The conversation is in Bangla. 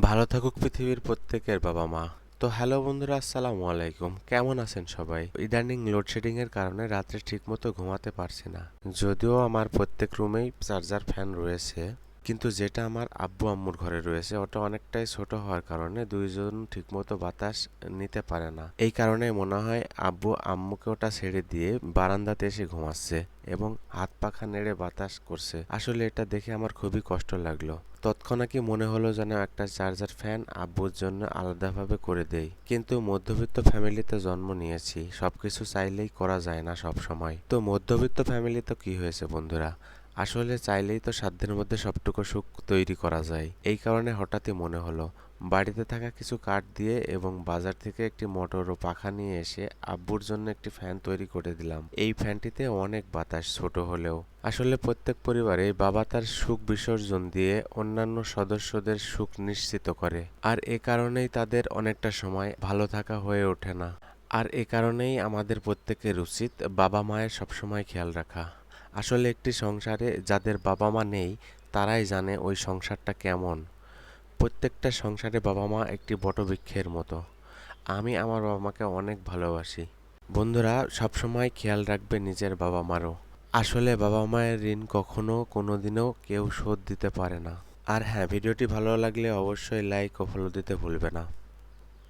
ভালো থাকুক পৃথিবীর প্রত্যেকের বাবা মা। তো হ্যালো বন্ধুরা, আসসালামু আলাইকুম। কেমন আছেন সবাই? ইদানিং লোডশেডিং এর কারণে রাত্রে ঠিকমতো ঘুমাতে পারছি না। যদিও আমার প্রত্যেক রুমেই চার্জার ফ্যান রয়েছে। কিন্তু যেটা আমার আব্বু আম্মুর ঘরে রয়েছে, ওটা অনেকটাই ছোট হওয়ার কারণে দুইজন ঠিকমতো বাতাস নিতে পারে না। এই কারণে মনে হয় আব্বু আম্মুকে ওটা ছেড়ে দিয়ে বারান্দাতে এসে ঘুমাচ্ছে এবং হাত পাখা নেড়ে বাতাস করছে। আসলে এটা দেখে আমার খুবই কষ্ট লাগল। তৎক্ষণাৎই মনে হলো যেন একটা চার্জার ফ্যান আব্বুর জন্য আলাদাভাবে করে দেই। কিন্তু মধ্যবিত্ত ফ্যামিলিতে জন্ম নিয়েছি, সবকিছু চাইলেই করা যায় না সব সময় তো মধ্যবিত্ত ফ্যামিলি তো কি হয়েছে বন্ধুরা? আসলে চাইলেই তো সাধ্যের মধ্যে সবটুকু সুখ তৈরি করা যায়। এই কারণে হঠাৎই মনে হলো, বাড়িতে থাকা কিছু কাঠ দিয়ে এবং বাজার থেকে একটি মোটর ও পাখা নিয়ে এসে আব্বুর জন্য একটি ফ্যান তৈরি করে দিলাম। এই ফ্যানটিতে অনেক বাতাস ছোট হলেও। আসলে প্রত্যেক পরিবারে বাবা তার সুখ বিসর্জন দিয়ে অন্যান্য সদস্যদের সুখ নিশ্চিত করে। আর এ কারণেই তাদের অনেকটা সময় ভালো থাকা হয়ে ওঠে না। আর এ কারণেই আমাদের প্রত্যেকের উচিত বাবা মায়ের সবসময় খেয়াল রাখা। আসলে একটি সংসারে যাদের বাবা মা নেই, তারাই জানে ওই সংসারটা কেমন। প্রত্যেকটা সংসারে বাবা মা একটি বটবৃক্ষের মতো। আমি আমার বাবা মাকে অনেক ভালোবাসি। বন্ধুরা, সবসময় খেয়াল রাখবে নিজের বাবা মারও আসলে বাবা মায়ের ঋণ কখনো কোনোদিনও কেউ শোধ দিতে পারে না। আর হ্যাঁ ভিডিওটি ভালো লাগলে অবশ্যই লাইক ও ফলো দিতে ভুলবে না।